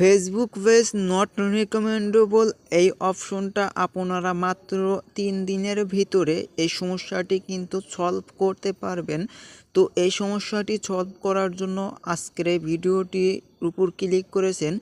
Facebook page not recommendable এই অপশনটা আপনারা মাত্র তিন দিনের ভিতরে এই সমস্যাটি কিন্তু সলভ করতে পারবেন। তো এই সমস্যাটি সলভ করার জন্য আজকের এই ভিডিওটির উপর ক্লিক করেছেন,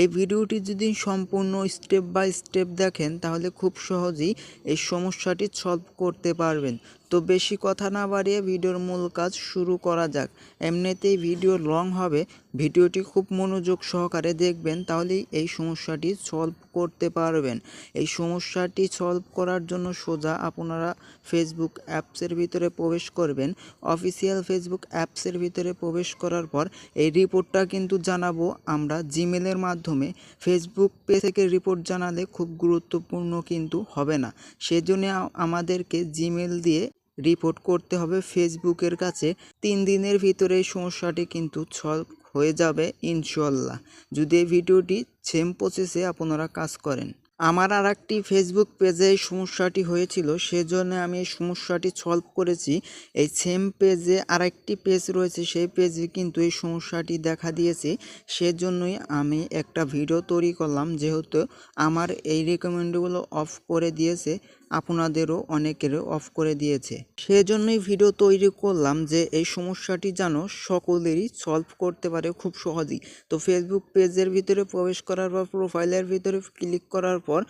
এই ভিডিওটি যদি সম্পূর্ণ স্টেপ বাই স্টেপ দেখেন, তাহলে খুব সহজেই এই সমস্যাটি সলভ করতে পারবেন। তো বেশি কথা না বাড়িয়ে ভিডিওর মূল কাজ শুরু করা যাক। এমনিতেই ভিডিও লং হবে, ভিডিওটি খুব মনোযোগ সহকারে দেখবেন, তাহলেই এই সমস্যাটি সলভ করতে পারবেন। এই সমস্যাটি সলভ করার জন্য সোজা আপনারা ফেসবুক অ্যাপসের ভিতরে প্রবেশ করবেন। অফিসিয়াল ফেসবুক অ্যাপসের ভিতরে প্রবেশ করার পর এই রিপোর্টটা কিন্তু জানাব আমরা জিমেলের মাধ্যমে। ফেসবুক পেজ থেকে রিপোর্ট জানালে খুব গুরুত্বপূর্ণ কিন্তু হবে না। সেজন্য আমাদেরকে জিমেল দিয়ে রিপোর্ট করতে হবে। ফেসবুকের কাছে তিন দিনের ভিতরে সমস্যাটি কিন্তু সলভ হয়ে যাবে ইনশাল্লাহ যদি ভিডিওটি সেম প্রসেসে আপনারা কাজ করেন। আমার আর একটি ফেসবুক পেজে সমস্যাটি হয়েছিল, সেজন্য আমি এই সমস্যাটি সলভ করেছি। এই সেম পেজে আর একটি পেজ রয়েছে, সেই পেজে কিন্তু এই সমস্যাটি দেখা দিয়েছে। সেজন্যই আমি একটা ভিডিও তৈরি করলাম, যেহেতু আমার এই রেকমেন্ডগুলো অফ করে দিয়েছে। আপনাদেরও অনেকেরও অফ করে দিয়েছে। সেজন্যই ভিডিও তৈরি করলাম যে, এই সমস্যাটি যেন সকলেরই সলভ করতে পারে খুব সহজেই। তো ফেসবুক পেজের ভিতরে প্রবেশ করার পর প্রোফাইলের ভিতরে ক্লিক করার পর,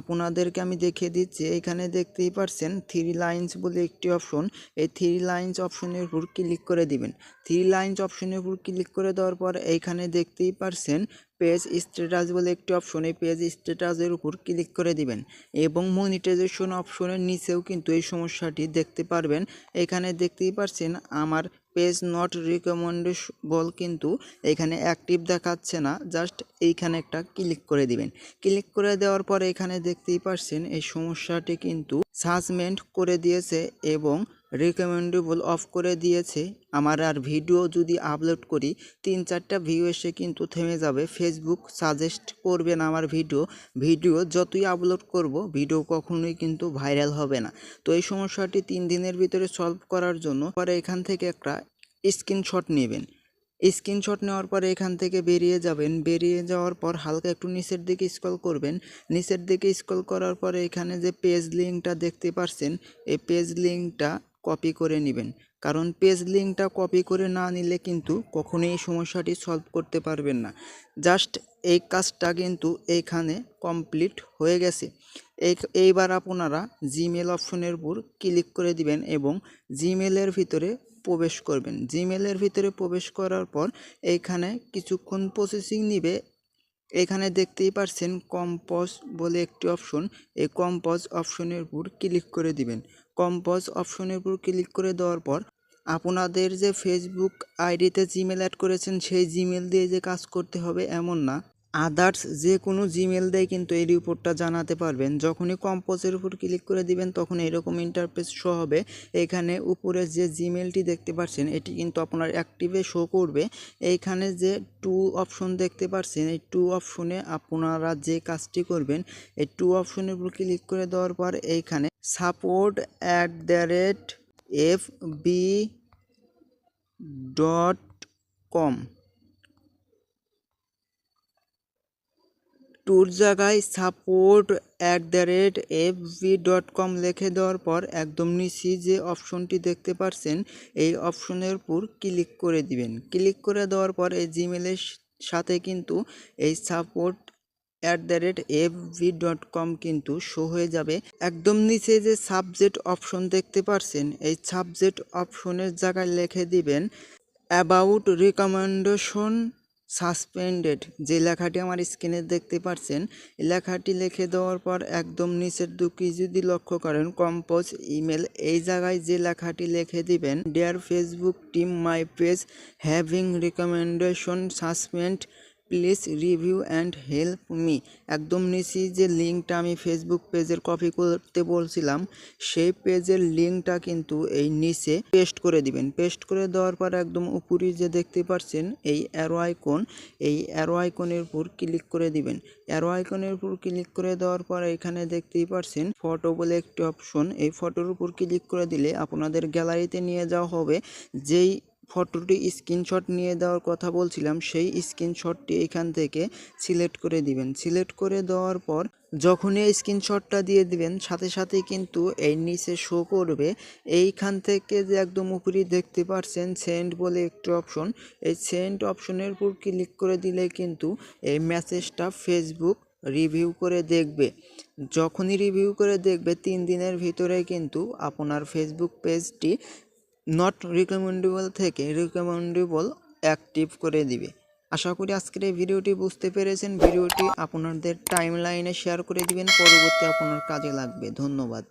আপনাদেরকে আমি দেখিয়ে দিচ্ছি। এখানে দেখতেই পারছেন থ্রি লাইন্স বলে একটি অপশন এই থ্রি লাইন্স অপশনের উপর ক্লিক করে দিবেন। থ্রি লাইন্স অপশনের উপর ক্লিক করে দেওয়ার পর, এইখানে দেখতেই পারছেন পেজ স্ট্যাটাস বলে একটি অপশন পেজ স্ট্যাটাসের উপর ক্লিক করে দিবেন এবং মনিটাইজেশন অপশনের নিচেও কিন্তু এই সমস্যাটি দেখতে পারবেন। এখানে দেখতেই পারছেন আমার পেজ নট রিকমেন্ডেবল কিন্তু এখানে অ্যাক্টিভ দেখাচ্ছে না জাস্ট এইখানে একটা ক্লিক করে দিবেন। ক্লিক করে দেওয়ার পরে এখানে দেখতেই পারছেন এই সমস্যাটি কিন্তু সাজমেন্ট করে দিয়েছে এবং রিকমেন্ডেবল অফ করে দিয়েছে। আমার আর ভিডিও যদি আপলোড করি, তিন চারটা ভিউ এসে কিন্তু থেমে যাবে। ফেসবুক সাজেস্ট করবে না আমার ভিডিও ভিডিও যতই আপলোড করব ভিডিও কখনোই কিন্তু ভাইরাল হবে না। তো এই সমস্যাটি তিন দিনের ভিতরে সলভ করার জন্য পরে এখান থেকে একটা স্ক্রিনশট নেবেন। স্ক্রিনশট নেওয়ার পরে এখান থেকে বেরিয়ে যাবেন। বেরিয়ে যাওয়ার পর হালকা একটু নিচের দিকে স্ক্রল করবেন। নিচের দিকে স্ক্রল করার পরে এখানে যে পেজ লিঙ্কটা দেখতে পারছেন, এই পেজ লিঙ্কটা কপি করে নেবেন। কারণ পেজ লিঙ্কটা কপি করে না নিলে কিন্তু কখনোই এই সমস্যাটি সলভ করতে পারবেন না। জাস্ট এই কাজটা কিন্তু এইখানে কমপ্লিট হয়ে গেছে। এই, এইবার আপনারা জিমেল অপশনের উপর ক্লিক করে দিবেন এবং জিমেলের ভিতরে প্রবেশ করবেন। জিমেলের ভিতরে প্রবেশ করার পর এইখানে কিছুক্ষণ প্রসেসিং নিবে। এখানে দেখতেই পারছেন কম্পোজ বলে একটি অপশন এই কম্পোজ অপশনের উপর ক্লিক করে দিবেন। কম্পোজ অপশনের উপর ক্লিক করে দেওয়ার পর আপনাদের যে ফেসবুক আইডিতে জিমেল অ্যাড করেছেন, সেই জিমেল দিয়ে যে কাজ করতে হবে এমন না। আদার্স যে কোনো জিমেল দিয়ে কিন্তু এই রিপোর্টটা জানাতে পারবেন। যখনই কম্পোজের উপর ক্লিক করে দিবেন, তখন এরকম ইন্টারফেস শো হবে। এখানে উপরে যে জিমেলটি দেখতে পাচ্ছেন, এটি কিন্তু আপনার অ্যাক্টিভে শো করবে। এইখানে যে টু অপশন দেখতে পাচ্ছেন, এই টু অপশনে আপনারা যে কাজটি করবেন, এই টু অপশনের উপর ক্লিক করে দেওয়ার পর এইখানে support at the rate F B dot com. টুর জায়গায় support at the rate F B dot com লিখে দেওয়ার পর একদম নিচে যে অপশনটি দেখতে পাচ্ছেন এই অপশনের উপর ক্লিক করে দিবেন। ক্লিক করে দেওয়ার পর এই জিমেলের সাথে কিন্তু এই support at the rate F B dot com কিন্তু শো হয়ে যাবে। একদম নিচে যে সাবজেক্ট অপশন দেখতে পাচ্ছেন এই সাবজেক্ট অপশনের জায়গায় লিখে দিবেন অ্যাবাউট রিকমেন্ডেশন সাসপেন্ডেড যে লেখাটি আমার স্ক্রিনে দেখতে পাচ্ছেন লেখাটি লিখে দেওয়ার পর একদম নিচের দুকি যদি লক্ষ্য করেন কম্পোজ ইমেল এই জায়গায় যে লেখাটি লিখে দিবেন dear Facebook team my page having recommendation suspend please review and help me. একদম নিচে যে লিঙ্কটা আমি ফেসবুক পেজের কপি করতে বলছিলাম, সেই পেজের লিঙ্কটা কিন্তু এই নিচে পেস্ট করে দিবেন। পেস্ট করে দেওয়ার পর একদম উপরে যে দেখতে পাচ্ছেন, এই অ্যারো আইকন এই অ্যারো আইকনের উপর ক্লিক করে দিবেন। অ্যারো আইকনের উপর ক্লিক করে দেওয়ার পর এখানে দেখতেই পাচ্ছেন ফটো বলে একটি অপশন এই ফটোর উপর ক্লিক করে দিলে আপনাদের গ্যালারিতে নিয়ে যাওয়া হবে। যেই ফটোটি স্ক্রিনশট নিয়ে দেওয়ার কথা বলছিলাম, সেই স্ক্রিনশটটি এখান থেকে সিলেক্ট করে দিবেন। সিলেক্ট করে দেওয়ার পর যখনই এই স্ক্রিনশটটা দিয়ে দিবেন, সাথে সাথে কিন্তু এই নিচে শো করবে। এইখান থেকে যে একদম উপরে দেখতে পাচ্ছেন সেন্ড বলে একটি অপশন এই সেন্ড অপশনের উপর ক্লিক করে দিলে কিন্তু এই মেসেজটা ফেসবুক রিভিউ করে দেখবে। যখনই রিভিউ করে দেখবে, তিন দিনের ভিতরে কিন্তু আপনার ফেসবুক পেজটি নট রিকমেন্ডেবল থেকে রিকমেন্ডেবল অ্যাক্টিভ করে দিবে। আশা করি আজকের এই ভিডিওটি বুঝতে পেরেছেন। ভিডিওটি আপনাদের টাইম লাইনে শেয়ার করে দিবেন। পরবর্তী আপনার কাজে লাগবে। ধন্যবাদ।